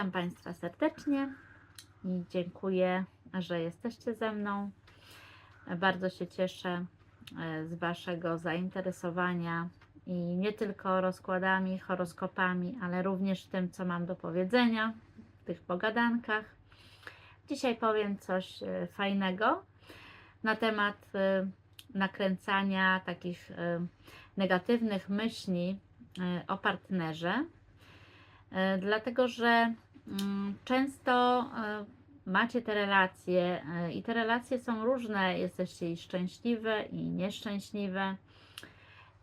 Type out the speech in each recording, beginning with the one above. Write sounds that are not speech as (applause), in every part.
Witam Państwa serdecznie i dziękuję, że jesteście ze mną. Bardzo się cieszę e, z Waszego zainteresowania i nie tylko rozkładami, horoskopami, ale również tym, co mam do powiedzenia w tych pogadankach. Dzisiaj powiem coś e, fajnego na temat e, nakręcania takich negatywnych myśli o partnerze, dlatego że często e, macie te relacje e, i te relacje są różne, jesteście i szczęśliwe i nieszczęśliwe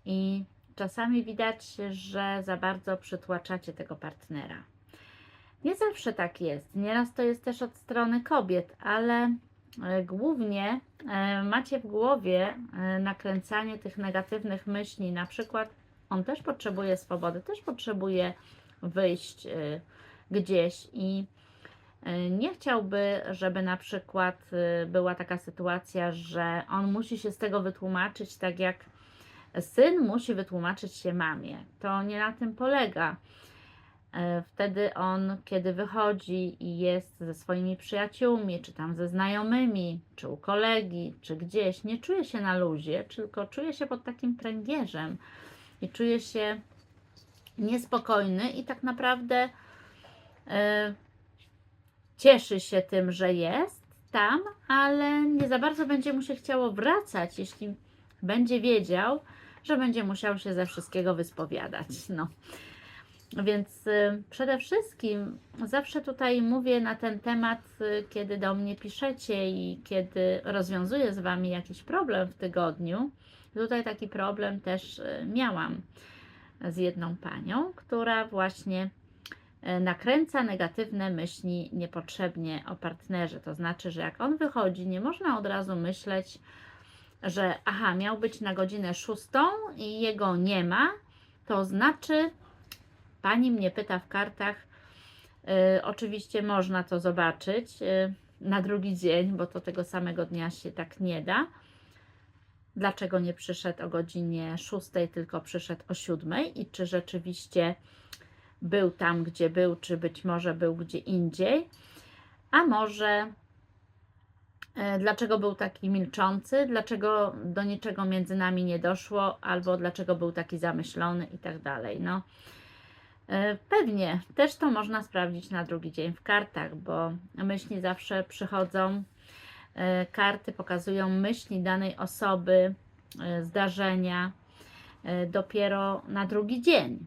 i czasami widać, że za bardzo przytłaczacie tego partnera. Nie zawsze tak jest. Nieraz to jest też od strony kobiet, ale e, głównie macie w głowie nakręcanie tych negatywnych myśli. Na przykład on też potrzebuje swobody, też potrzebuje wyjść gdzieś i y, nie chciałby, żeby na przykład y, była taka sytuacja, że on musi się z tego wytłumaczyć, tak jak syn musi wytłumaczyć się mamie. To nie na tym polega. E, Wtedy on, kiedy wychodzi i jest ze swoimi przyjaciółmi, czy tam ze znajomymi, czy u kolegi, czy gdzieś, nie czuje się na luzie, tylko czuje się pod takim pręgierzem i czuje się niespokojny i tak naprawdę e, cieszy się tym, że jest tam, ale nie za bardzo będzie mu się chciało wracać, jeśli będzie wiedział, że będzie musiał się ze wszystkiego wyspowiadać. No. Więc y, przede wszystkim zawsze tutaj mówię na ten temat, y, kiedy do mnie piszecie i kiedy rozwiązuję z Wami jakiś problem w tygodniu. Tutaj taki problem też y, miałam z jedną panią, która właśnie e, nakręca negatywne myśli niepotrzebnie o partnerze. To znaczy, że jak on wychodzi, nie można od razu myśleć, że aha, miał być na godzinę szóstą i jego nie ma, to znaczy, pani mnie pyta w kartach, e, oczywiście można to zobaczyć e, na drugi dzień, bo to tego samego dnia się tak nie da dlaczego nie przyszedł o godzinie 6, tylko przyszedł o 7 i czy rzeczywiście był tam, gdzie był, czy być może był gdzie indziej, a może e, dlaczego był taki milczący, dlaczego do niczego między nami nie doszło, albo dlaczego był taki zamyślony i tak dalej. No, e, pewnie też to można sprawdzić na drugi dzień w kartach, bo myśli zawsze przychodzą E, karty pokazują myśli danej osoby, zdarzenia dopiero na drugi dzień.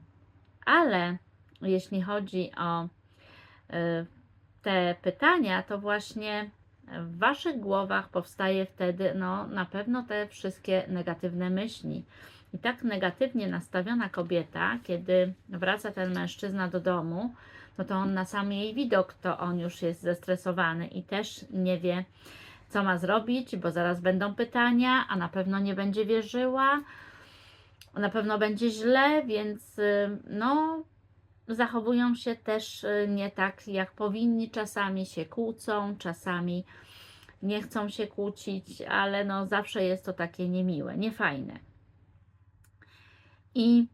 Ale jeśli chodzi o te pytania, to właśnie w Waszych głowach powstaje wtedy no, na pewno te wszystkie negatywne myśli. I tak negatywnie nastawiona kobieta, kiedy wraca ten mężczyzna do domu, no to on na sam jej widok, to on już jest zestresowany i też nie wie, co ma zrobić, bo zaraz będą pytania, a na pewno nie będzie wierzyła, na pewno będzie źle, więc y, no, zachowują się też y, nie tak, jak powinni. Czasami się kłócą, czasami nie chcą się kłócić, ale no, zawsze jest to takie niemiłe, niefajne. I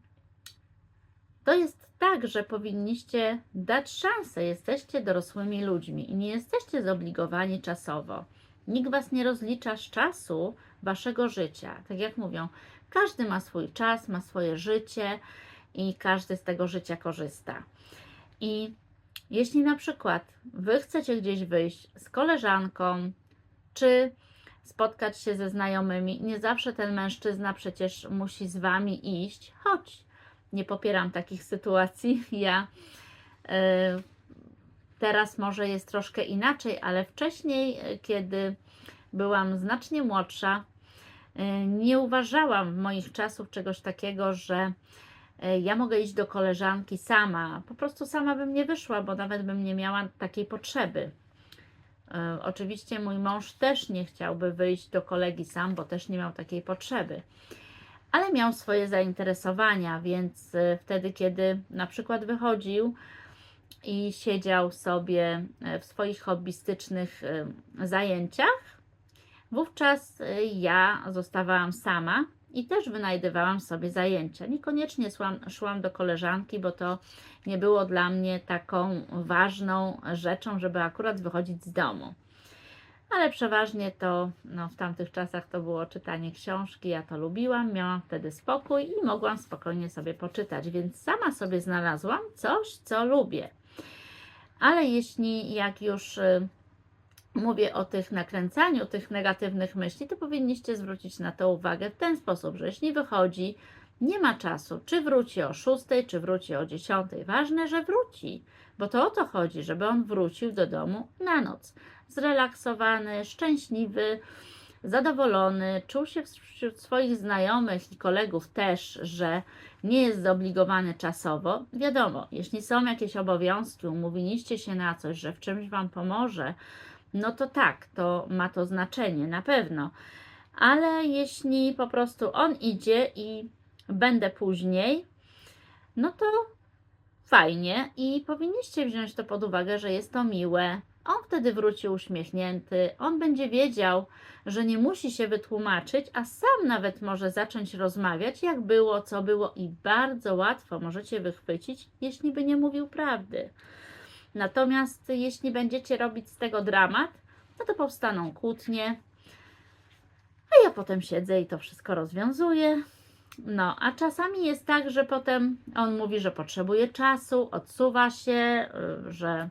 to jest tak, że powinniście dać szansę. Jesteście dorosłymi ludźmi i nie jesteście zobligowani czasowo. Nikt Was nie rozlicza z czasu Waszego życia. Tak jak mówią, każdy ma swój czas, ma swoje życie i każdy z tego życia korzysta. I jeśli na przykład Wy chcecie gdzieś wyjść z koleżanką, czy spotkać się ze znajomymi, nie zawsze ten mężczyzna przecież musi z Wami iść, choć nie popieram takich (laughs) sytuacji. Ja. Yy, Teraz może jest troszkę inaczej, ale wcześniej, e, kiedy byłam znacznie młodsza, e, nie uważałam w moich czasów czegoś takiego, że ja mogę iść do koleżanki sama. Po prostu sama bym nie wyszła, bo nawet bym nie miała takiej potrzeby. Oczywiście mój mąż też nie chciałby wyjść do kolegi sam, bo też nie miał takiej potrzeby. Ale miał swoje zainteresowania, więc wtedy, kiedy na przykład wychodził, i siedział sobie e, w swoich hobbystycznych e, zajęciach, wówczas e, ja zostawałam sama i też wynajdywałam sobie zajęcia. Niekoniecznie szłam, szłam do koleżanki, bo to nie było dla mnie taką ważną rzeczą, żeby akurat wychodzić z domu. Ale przeważnie to no, w tamtych czasach to było czytanie książki, ja to lubiłam, miałam wtedy spokój i mogłam spokojnie sobie poczytać, więc sama sobie znalazłam coś, co lubię. Ale jeśli jak już y, mówię o tych nakręcaniu tych negatywnych myśli, to powinniście zwrócić na to uwagę w ten sposób, że jeśli wychodzi, nie ma czasu, czy wróci o 6, czy wróci o 10. Ważne, że wróci, bo to o to chodzi, żeby on wrócił do domu na noc. Zrelaksowany, szczęśliwy, zadowolony, czuł się wśród swoich znajomych i kolegów też, że nie jest zobligowany czasowo. Wiadomo, jeśli są jakieś obowiązki, umówiliście się na coś, że w czymś Wam pomoże, no to tak, to ma to znaczenie, na pewno. Ale jeśli po prostu on idzie i będę później, no to fajnie i powinniście wziąć to pod uwagę, że jest to miłe. On wtedy wróci uśmiechnięty, on będzie wiedział, że nie musi się wytłumaczyć, a sam nawet może zacząć rozmawiać, jak było, co było, i bardzo łatwo możecie wychwycić, jeśli by nie mówił prawdy. Natomiast jeśli będziecie robić z tego dramat, no to powstaną kłótnie, a ja potem siedzę i to wszystko rozwiązuję. No, a czasami jest tak, że potem on mówi, że potrzebuje czasu, odsuwa się, y, że,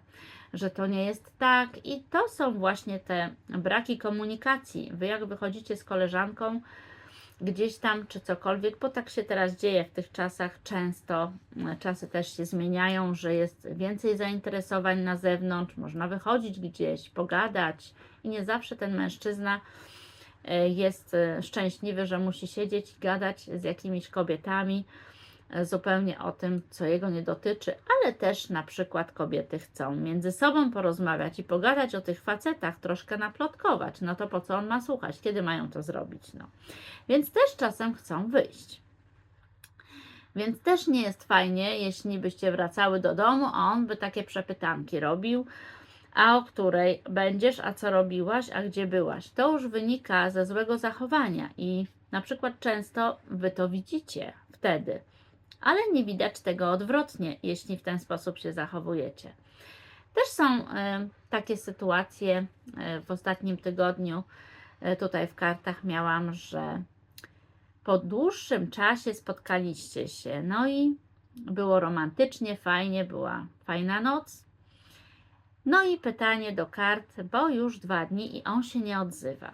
że to nie jest tak. I to są właśnie te braki komunikacji. Wy, jak wychodzicie z koleżanką gdzieś tam, czy cokolwiek, bo tak się teraz dzieje w tych czasach, często. Czasy też się zmieniają, że jest więcej zainteresowań na zewnątrz, można wychodzić gdzieś, pogadać i nie zawsze ten mężczyzna E, jest e, szczęśliwy, że musi siedzieć i gadać z jakimiś kobietami zupełnie o tym, co jego nie dotyczy, ale też na przykład kobiety chcą między sobą porozmawiać i pogadać o tych facetach, troszkę naplotkować. No to po co on ma słuchać? Kiedy mają to zrobić? No. Więc też czasem chcą wyjść. Więc też nie jest fajnie, jeśli byście wracały do domu, a on by takie przepytanki robił a o której będziesz, a co robiłaś, a gdzie byłaś. To już wynika ze złego zachowania i na przykład często wy to widzicie wtedy, ale nie widać tego odwrotnie, jeśli w ten sposób się zachowujecie. Też są y, takie sytuacje y, w ostatnim tygodniu. Y, tutaj w kartach miałam, że po dłuższym czasie spotkaliście się, no i było romantycznie, fajnie, była fajna noc, no i pytanie do kart, bo już dwa dni i on się nie odzywa.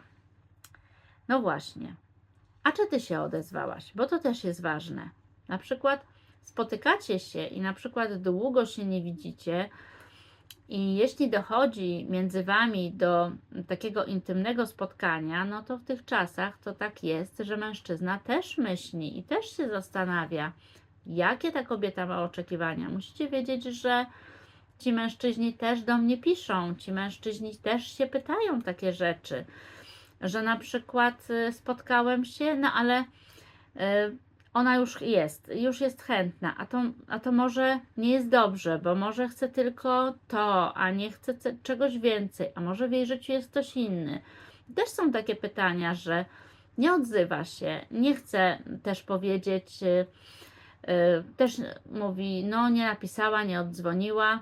No właśnie. A czy ty się odezwałaś? Bo to też jest ważne. Na przykład spotykacie się i na przykład długo się nie widzicie, i jeśli dochodzi między wami do takiego intymnego spotkania, no to w tych czasach to tak jest, że mężczyzna też myśli i też się zastanawia, jakie ta kobieta ma oczekiwania. Musicie wiedzieć, że Ci mężczyźni też do mnie piszą, ci mężczyźni też się pytają takie rzeczy, że na przykład y, spotkałem się, no ale y, ona już jest, już jest chętna, a to, a to może nie jest dobrze, bo może chce tylko to, a nie chce czegoś więcej, a może w jej życiu jest ktoś inny. Też są takie pytania, że nie odzywa się, nie chce też powiedzieć, y, też mówi, no nie napisała, nie oddzwoniła,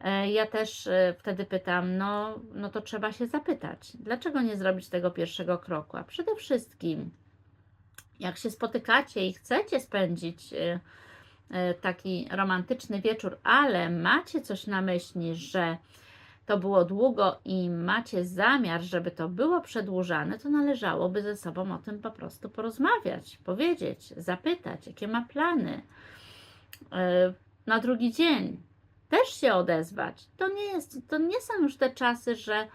E, ja też e, wtedy pytam, no, no to trzeba się zapytać, dlaczego nie zrobić tego pierwszego kroku? A przede wszystkim, jak się spotykacie i chcecie spędzić e, taki romantyczny wieczór, ale macie coś na myśli, że to było długo i macie zamiar, żeby to było przedłużane, to należałoby ze sobą o tym po prostu porozmawiać, powiedzieć, zapytać, jakie ma plany na drugi dzień, też się odezwać. To nie, jest, to nie są już te czasy, że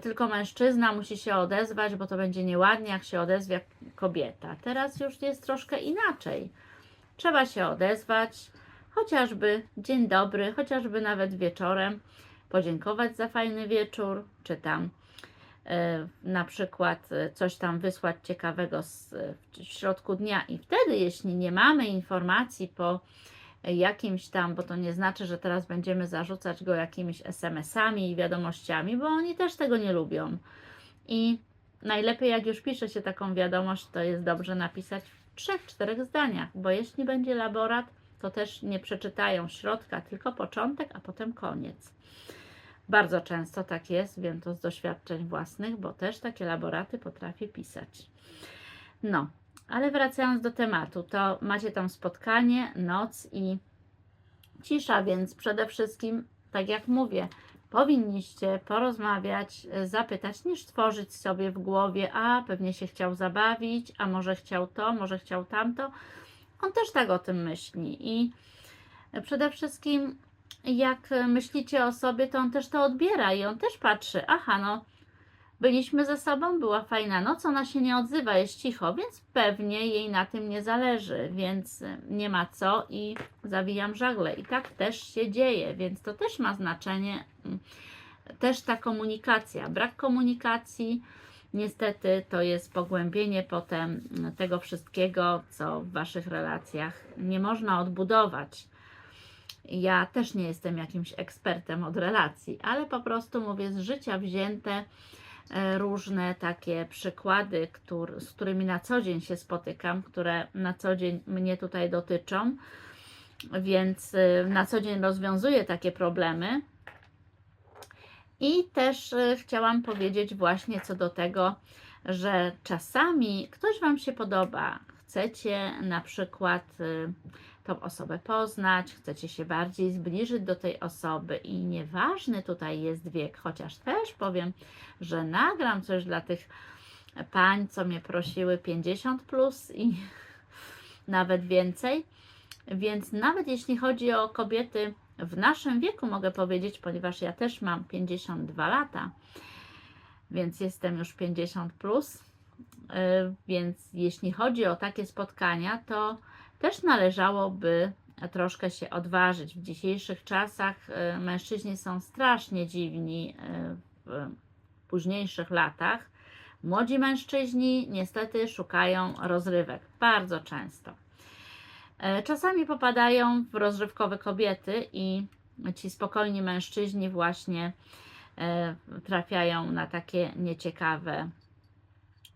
tylko mężczyzna musi się odezwać, bo to będzie nieładnie, jak się odezwie kobieta. Teraz już jest troszkę inaczej. Trzeba się odezwać, chociażby dzień dobry, chociażby nawet wieczorem, podziękować za fajny wieczór, czy tam e, na przykład e, coś tam wysłać ciekawego w środku dnia. I wtedy, jeśli nie mamy informacji po jakimś tam, bo to nie znaczy, że teraz będziemy zarzucać go jakimiś SMS-ami i wiadomościami, bo oni też tego nie lubią. I najlepiej jak już pisze się taką wiadomość, to jest dobrze napisać w trzech, czterech zdaniach, bo jeśli będzie laborat, to też nie przeczytają środka, tylko początek, a potem koniec. Bardzo często tak jest, wiem to z doświadczeń własnych, bo też takie laboraty potrafię pisać. No, ale wracając do tematu, to macie tam spotkanie, noc i cisza, więc przede wszystkim, tak jak mówię, powinniście porozmawiać, zapytać, niż tworzyć sobie w głowie, a pewnie się chciał zabawić, a może chciał to, może chciał tamto. On też tak o tym myśli i przede wszystkim jak myślicie o sobie, to on też to odbiera i on też patrzy, aha, no byliśmy ze sobą, była fajna noc, ona się nie odzywa, jest cicho, więc pewnie jej na tym nie zależy, więc nie ma co i zawijam żagle. I tak też się dzieje, więc to też ma znaczenie, mm, też ta komunikacja. Brak komunikacji, niestety, to jest pogłębienie potem tego wszystkiego, co w Waszych relacjach nie można odbudować. Ja też nie jestem jakimś ekspertem od relacji, ale po prostu mówię z życia wzięte różne takie przykłady, któr, z którymi na co dzień się spotykam, które na co dzień mnie tutaj dotyczą, więc e, na co dzień rozwiązuję takie problemy. I też e, chciałam powiedzieć właśnie co do tego, że czasami ktoś Wam się podoba, chcecie na przykład tą osobę poznać, chcecie się bardziej zbliżyć do tej osoby i nieważny tutaj jest wiek, chociaż też powiem, że nagram coś dla tych pań, co mnie prosiły 50 plus i (laughs) nawet więcej. Więc nawet jeśli chodzi o kobiety w naszym wieku, mogę powiedzieć, ponieważ ja też mam 52 lata, więc jestem już 50 plus. Y, więc jeśli chodzi o takie spotkania, to też należałoby troszkę się odważyć. W dzisiejszych czasach e, mężczyźni są strasznie dziwni e, w późniejszych latach. Młodzi mężczyźni niestety szukają rozrywek bardzo często. E, czasami popadają w rozrywkowe kobiety i ci spokojni mężczyźni właśnie trafiają na takie nieciekawe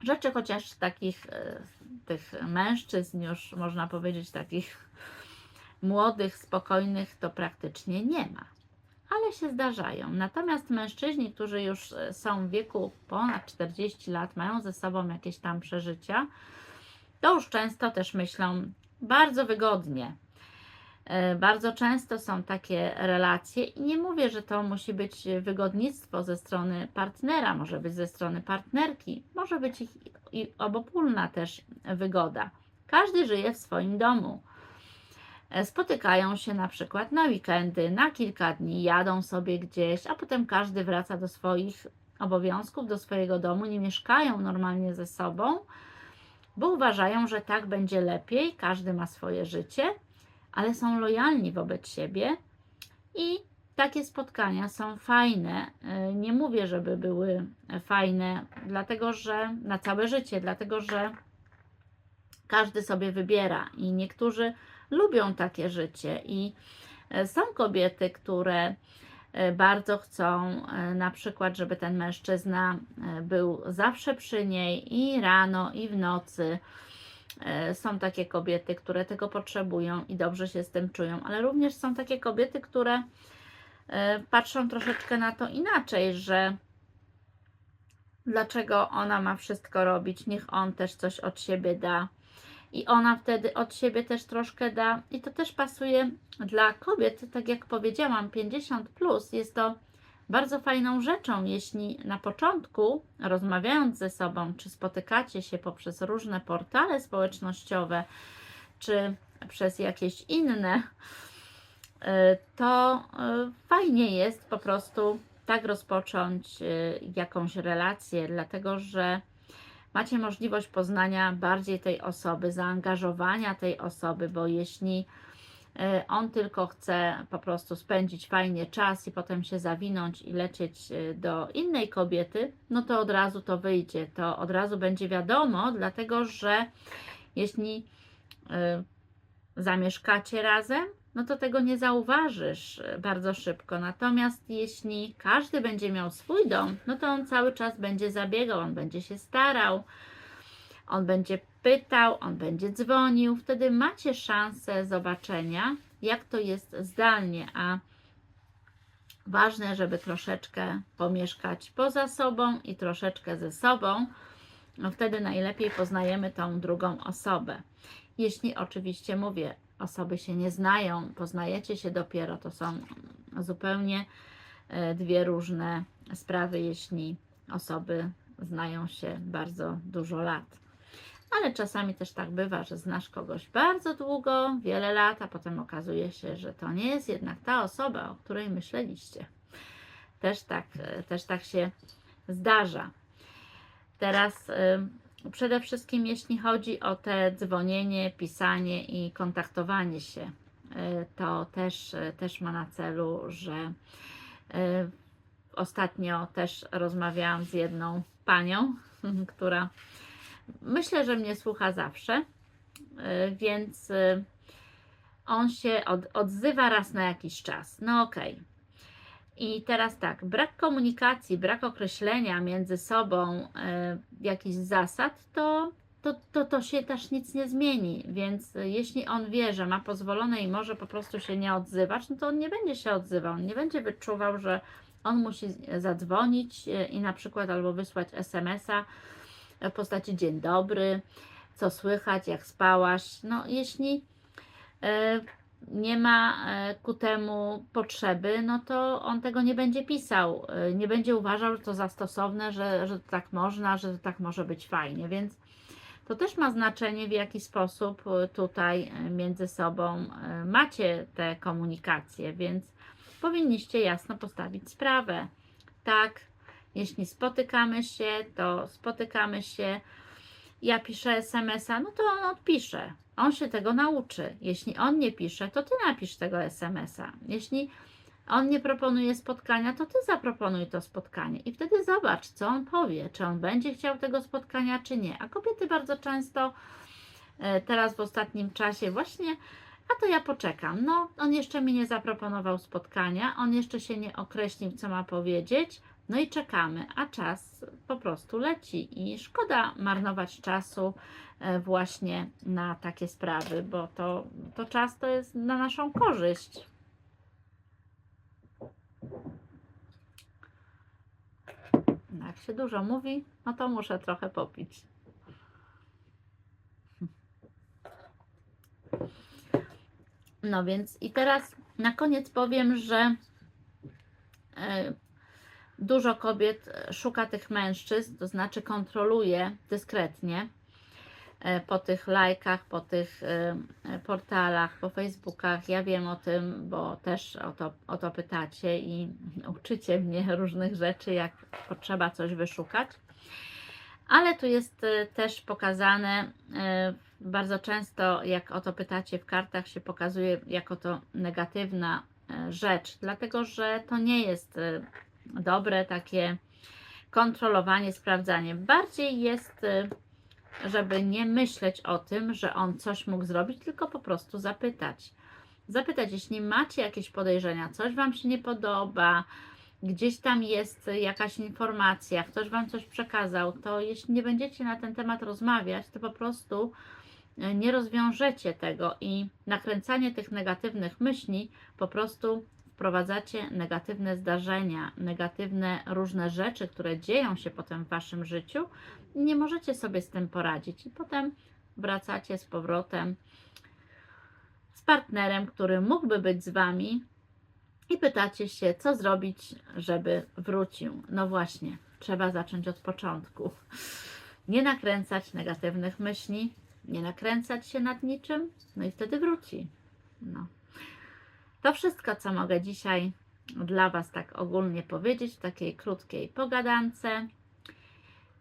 rzeczy, chociaż takich e, tych mężczyzn, już można powiedzieć takich młodych, spokojnych, to praktycznie nie ma. Ale się zdarzają. Natomiast mężczyźni, którzy już e, są w wieku ponad 40 lat, mają ze sobą jakieś tam przeżycia, to już często też myślą bardzo wygodnie, bardzo często są takie relacje i nie mówię, że to musi być wygodnictwo ze strony partnera, może być ze strony partnerki, może być ich i obopólna też wygoda. Każdy żyje w swoim domu. E, spotykają się na przykład na weekendy, na kilka dni, jadą sobie gdzieś, a potem każdy wraca do swoich obowiązków, do swojego domu, nie mieszkają normalnie ze sobą, bo uważają, że tak będzie lepiej, każdy ma swoje życie ale są lojalni wobec siebie i takie spotkania są fajne. E, nie mówię, żeby były fajne, dlatego że na całe życie, dlatego że każdy sobie wybiera i niektórzy lubią takie życie i e, są kobiety, które e, bardzo chcą na przykład, żeby ten mężczyzna był zawsze przy niej i rano, i w nocy, są takie kobiety, które tego potrzebują i dobrze się z tym czują, ale również są takie kobiety, które e, patrzą troszeczkę na to inaczej, że dlaczego ona ma wszystko robić, niech on też coś od siebie da. I ona wtedy od siebie też troszkę da, i to też pasuje dla kobiet, tak jak powiedziałam, 50 plus jest to bardzo fajną rzeczą, jeśli na początku, rozmawiając ze sobą, czy spotykacie się poprzez różne portale społecznościowe, czy przez jakieś inne, y, to y, fajnie jest po prostu tak rozpocząć y, jakąś relację, dlatego że macie możliwość poznania bardziej tej osoby, zaangażowania tej osoby, bo jeśli on tylko chce po prostu spędzić fajnie czas i potem się zawinąć i lecieć e, do innej kobiety, no to od razu to wyjdzie, to od razu będzie wiadomo, dlatego że jeśli e, zamieszkacie razem, no to tego nie zauważysz bardzo szybko. Natomiast jeśli każdy będzie miał swój dom, no to on cały czas będzie zabiegał, on będzie się starał, on będzie pytał, on będzie dzwonił. Wtedy macie szansę zobaczenia, jak to jest zdalnie, a ważne, żeby troszeczkę pomieszkać poza sobą i troszeczkę ze sobą. No wtedy najlepiej poznajemy tą drugą osobę. Jeśli oczywiście mówię, osoby się nie znają, poznajecie się dopiero, to są zupełnie e, dwie różne sprawy, jeśli osoby znają się bardzo dużo lat. Ale czasami też tak bywa, że znasz kogoś bardzo długo, wiele lat, a potem okazuje się, że to nie jest jednak ta osoba, o której myśleliście. Też tak, e, też tak się zdarza. Teraz y, przede wszystkim jeśli chodzi o te dzwonienie, pisanie i kontaktowanie się, y, to też, też ma na celu, że ostatnio też rozmawiałam z jedną panią, (laughs) która myślę, że mnie słucha zawsze, y, więc y, on się od, odzywa raz na jakiś czas. No okej. I teraz tak, brak komunikacji, brak określenia między sobą e, jakichś zasad, to, to, to, to się też nic nie zmieni. Więc jeśli on wie, że ma pozwolone i może po prostu się nie odzywać, no to on nie będzie się odzywał, nie będzie wyczuwał, że on musi zadzwonić i na przykład albo wysłać SMS-a w postaci dzień dobry, co słychać, jak spałaś. No jeśli e, nie ma e, ku temu potrzeby, no to on tego nie będzie pisał. E, Nie będzie uważał, że to za stosowne, że, że tak można, że to tak może być fajnie. Więc to też ma znaczenie, w jaki sposób tutaj między sobą macie te komunikacje, więc powinniście jasno postawić sprawę. Tak, jeśli spotykamy się, to spotykamy się. Ja piszę SMS-a, no to on odpisze. On się tego nauczy. Jeśli on nie pisze, to ty napisz tego SMS-a. Jeśli on nie proponuje spotkania, to ty zaproponuj to spotkanie i wtedy zobacz, co on powie, czy on będzie chciał tego spotkania, czy nie. A kobiety bardzo często e, teraz w ostatnim czasie właśnie, a to ja poczekam. No, on jeszcze mi nie zaproponował spotkania, on jeszcze się nie określił, co ma powiedzieć, no i czekamy, a czas po prostu leci i szkoda marnować czasu e, właśnie na takie sprawy, bo to, to czas to jest na naszą korzyść. No, Jak się dużo mówi, no to muszę trochę popić. No więc i teraz na koniec powiem, że e, dużo kobiet e, szuka tych mężczyzn, to znaczy kontroluje dyskretnie e, po tych lajkach, po tych e, portalach, po Facebookach. Ja wiem o tym, bo też o to, o to pytacie i (laughs) uczycie mnie różnych rzeczy, jak potrzeba coś wyszukać. Ale tu jest też pokazane bardzo często, jak o to pytacie w kartach, się pokazuje jako to negatywna rzecz, dlatego że to nie jest dobre takie kontrolowanie, sprawdzanie. Bardziej jest, y, żeby nie myśleć o tym, że on coś mógł zrobić, tylko po prostu zapytać. Zapytać, jeśli macie jakieś podejrzenia, coś Wam się nie podoba, gdzieś tam jest jakaś informacja, ktoś Wam coś przekazał, to jeśli nie będziecie na ten temat rozmawiać, to po prostu y, nie rozwiążecie tego i nakręcanie tych negatywnych myśli po prostu wprowadzacie negatywne zdarzenia, negatywne różne rzeczy, które dzieją się potem w waszym życiu, nie możecie sobie z tym poradzić. I potem wracacie z powrotem z partnerem, który mógłby być z wami, i pytacie się, co zrobić, żeby wrócił. No właśnie, trzeba zacząć od początku. Nie nakręcać negatywnych myśli, nie nakręcać się nad niczym, no i wtedy wróci. No. To wszystko, co mogę dzisiaj dla Was tak ogólnie powiedzieć w takiej krótkiej pogadance.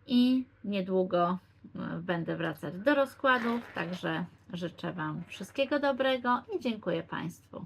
I niedługo e, będę wracać do rozkładów, także życzę Wam wszystkiego dobrego i dziękuję Państwu.